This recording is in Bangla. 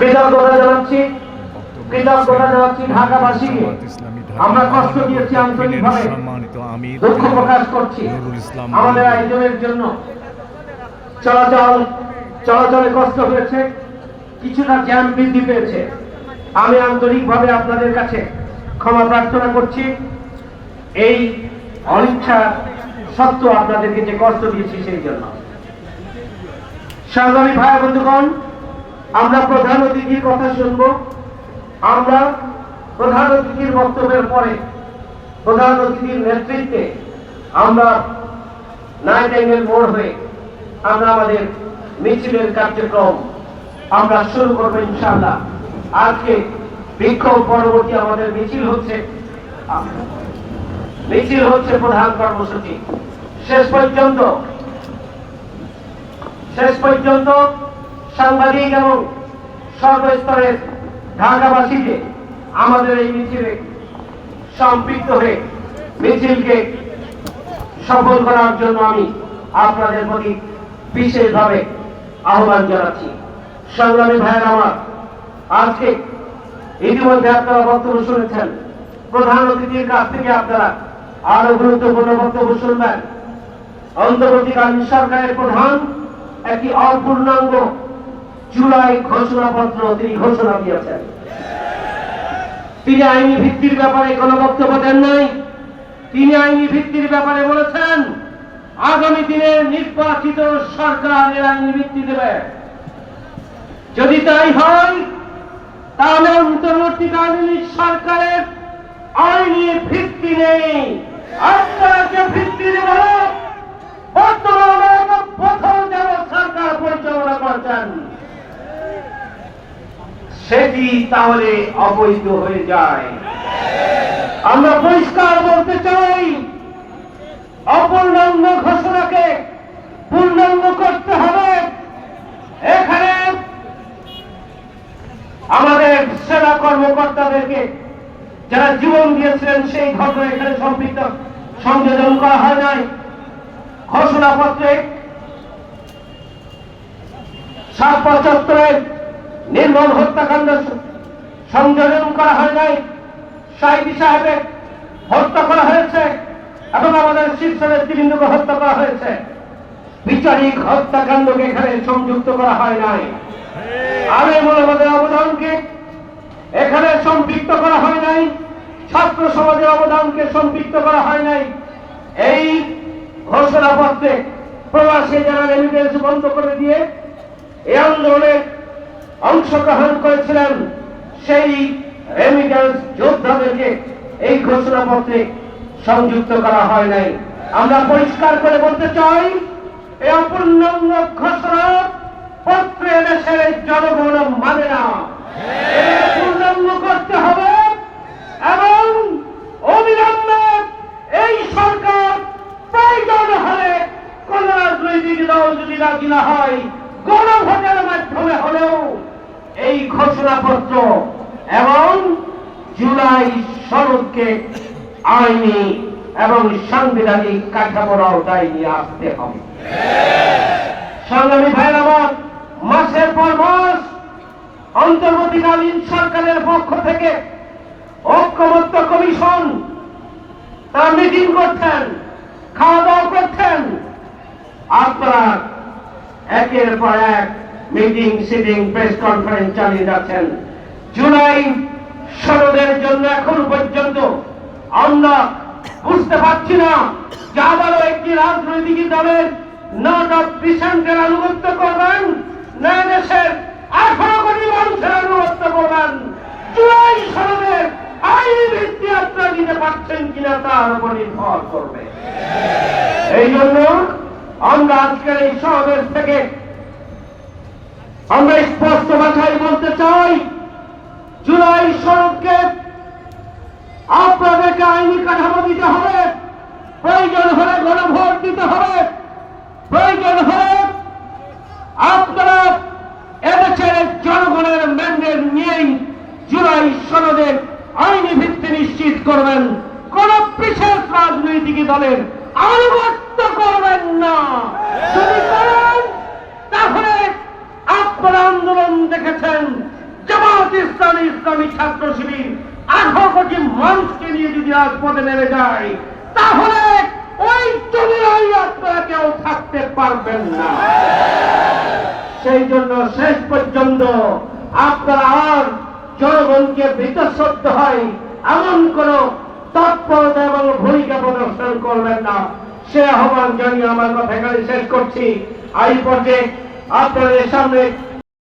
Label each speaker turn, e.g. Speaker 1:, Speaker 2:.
Speaker 1: কৃতজ্ঞতা জানাচ্ছি কৃতজ্ঞতা জানাচ্ছি ঢাকাবাসীকে। আমরা কষ্ট দিয়েছি আন্তরিকভাবে, দুঃখ প্রকাশ করছি। আমাদের আয়োজনের জন্য চলাচল, চলাচলে কষ্ট হয়েছে, কিছুটা বৃদ্ধি পেয়েছে। আমি আন্তরিকভাবে আপনাদের কাছে ক্ষমা প্রার্থনা করছি। এই অনিচ্ছা সত্ত্বেও আপনাদেরকে যে কষ্ট দিয়েছি সেই জন্য। সংগ্রামী ভাই বন্ধুগণ আমরা প্রধান অতিথির কথা শুনব। আমরা প্রধান অতিথির বক্তব্যের পরে প্রধান অতিথির নেতৃত্বে আমরা নাইট অ্যাঙ্গেল মোড় হয়ে আমরা আমাদের মিছিলের কার্যক্রম আমরা শুরু করব ইনশাআল্লাহ। আজকে বিক্ষোভ পরবর্তী আমাদের মিছিল হচ্ছে মিছিল হচ্ছে প্রধান কর্মসূচি। শেষ পর্যন্ত শেষ পর্যন্ত সাংবাদিক এবং সর্বস্তরের ঢাকাবাসীকে আমাদের এই মিছিলে সম্পৃক্ত হয়ে মিছিলকে সফল করার জন্য আমি আপনাদের প্রতি বিশেষভাবে আহ্বান জানাচ্ছি। সংগ্রামী ভাইয়ের আমার, আজকে ইতিমধ্যে আপনারা বক্তব্য শুনেছেন। প্রধান অতিথির কাছ থেকে আপনারা আরও গুরুত্বপূর্ণ বক্তব্য শুনবেন। অন্তর্বর্তীকালীন সরকারের প্রধান একটি অপূর্ণাঙ্গ জুলাই ঘোষণাপত্র তিনি ঘোষণা দিয়েছেন। তিনি আইনি ভিত্তির ব্যাপারে কোনো বক্তব্য দেন নাই। তিনি আইনি ভিত্তির ব্যাপারে বলেছেন, আগামী দিনে নির্বাচিত সরকার এর আইনি ভিত্তি দেবে। যদি তাই হয়, তাহলে অন্তর্বর্তীকালীন সরকারের আইনি ভিত্তি নেই। তাহলে অবৈধ হয়ে যায়। আমরা পরিষ্কার বলতে চাই, অপূর্ণাঙ্গ ঘোষণাকে পূর্ণাঙ্গ করতে হবে। এখানে আমাদের সেনা কর্মকর্তাদেরকে যারা জীবন দিয়েছিলেন সেই ঘটনা এখানে সম্পৃক্ত, সংযোজন করা হয় নাই। ঘোষণাপত্রে সাত পঁচাত্তরের নির্মল হত্যাকাণ্ড সংযোজন করা হয় নাই। সাইদি সাহেবের হত্যা করা হয়েছে এবং আমাদের শীর্ষ নেতৃবৃন্দকে হত্যা করা হয়েছে। বিচারিক হত্যাকাণ্ডকে এখানে সংযুক্ত করা হয় নাই। আমি আমাদের অবদানকে এখানে সম্পৃক্ত করা হয় নাই। ছাত্র সমাজের অবদানকে সম্পৃক্ত করা হয় নাই। এই ঘোষণাপত্রে প্রবাসী যারা রেমিটেন্স বন্ধ করে দিয়ে এই আন্দোলনে অংশগ্রহণ করেছিলেন সেই রেমিটেন্স যোদ্ধাদেরকে এই ঘোষণাপত্রে সংযুক্ত করা হয় নাই। আমরা পরিষ্কার করে বলতে চাই এই অপূর্ণাঙ্গ ঘোষণা পত্রে দেশের জনগণ মানে না। পূর্ণাঙ্গ করতে হবে এবং অবিলম্বে এই সরকার প্রয়োজন হলে কোন রাজনৈতিক দল যদি রাজি না হয়, গণভোটের মাধ্যমে হলেও এই ঘোষণাপত্র এবং জুলাই সনদকে আইনি এবং সাংবিধানিক কাঠামোর আওতায় নিয়ে আসতে হবে। সংগ্রামী ভাইয়ের আমার, মাসের পর মাস অন্তর্বর্তীকালীন সরকারের পক্ষ থেকে ঐক্যমত্য কমিশন তারা মিটিং করছেন, খাওয়া দাওয়া করছেন। আপনারা একের পর এক মিটিং সিটিং প্রেস কনফারেন্স চালিয়ে যাচ্ছেন। জুলাই সনদের জন্য এখন পর্যন্ত আমরা বুঝতে পারছি না যে আবারও একটি রাজনৈতিক দলের নট অফ পিসেন্টের আনুগত্য করবেন না দেশের আঠারো কোটি মানুষের আনুগত্য করবেন। জুলাই সনদের আইনি ভিত্তি আপনারা দিতে পারছেন কিনা তার উপর নির্ভর করবে। এই জন্য আমরা আজকের এই সমাবেশ থেকে আমরা স্পষ্ট ভাষায় বলতে চাই, জুলাই সড়ককে আপনাদেরকে আইনি কাঠামো দিতে হবে, প্রয়োজন হলে গণভোট দিতে হবে, প্রয়োজন হলে আপনারা এদেশের জনগণের ম্যান্ডেট নিয়েই জুলাই সনদের আইনি ভিত্তি নিশ্চিত করবেন। কোন বিশেষ রাজনৈতিক দলের আনুগত্য করবেন না করেন তাহলে আপনারা আন্দোলন দেখেছেন ইসলামী ছাত্র শিবির আঠারো কোটি মানুষকে নিয়ে যদি রাজপথে নেমে যায়, তাহলে ওই দুনিয়ায় আপনারা কেউ থাকতে পারবেন না। সেই জন্য শেষ পর্যন্ত আপনারা আর জনগণকে বিতশ্রদ্ধ হয় এমন কোন তৎপরতা এবং ভূমিকা প্রদর্শন করবেন না। সে আহ্বান জানিয়ে আমার কথা এখানে শেষ করছি। আই পর্যায়ে আপনাদের সামনে